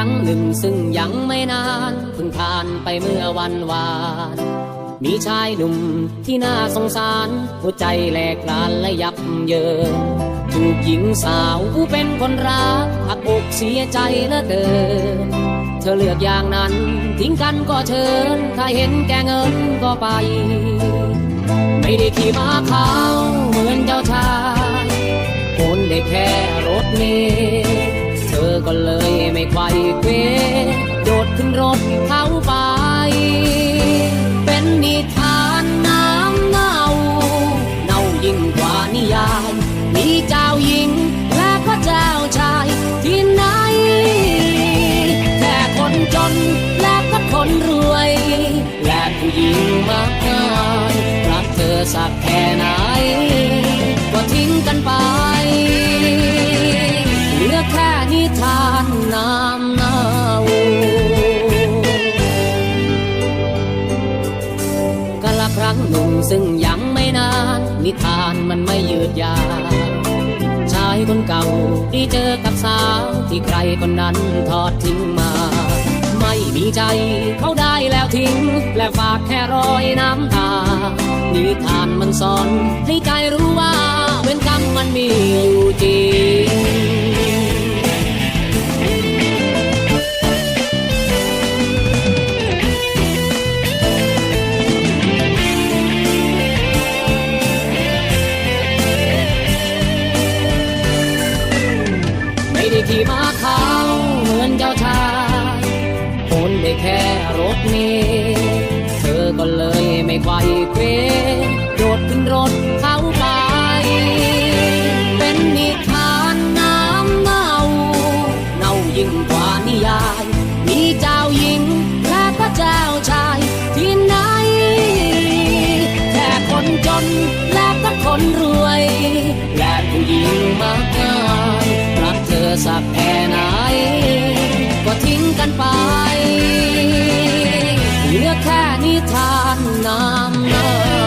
ั้งหนึ่งซึ่งยังไม่นานเพิ่งผ่านไปเมื่อวันวาน มีชายหนุ่มที่น่าสงสาร หัวใจแหลกลานและยับเยินถูกหญิงสาวผู้เป็นคนรักหักอกเสียใจเหลือเกิน เธอเลือกอย่างนั้น ทิ้งกันก็เชิญ ถ้าเห็นแก่เงินก็ไป ไม่ได้ขี่ม้าขาวเหมือน ไม่ไขว้เควโดดขึ้นรถเขาไป เป็นนิทานน้ำเน่าเน่ายิ่งกว่านิยาย มีเจ้าหญิงและก็เจ้าชายที่ไหนแค่คนจนและก็คนรวย และผู้หญิงมากมายรักเธอสักแค่ไหน ครั้งหนึ่งซึ่งยังไม่นาน นิทานมันไม่ยืดยาวชายคนเก่าที่เจอกับสาวที่ใครคนนั้นทอดทิ้งมา ไม่มีใจเขาได้แล้วทิ้ง และฝากแค่รอยน้ำตา นิทานมันสอนให้ใจรู้ว่าเวรกรรมมันมีอยู่ ไม่ได้ขี่ม้าขาวเหมือนเจ้าชายคนได้แค่รถเมล์เธอก็เลยไม่ไหวเควโดดขึ้นรถ ไป เหลือแค่นิทานนำเลย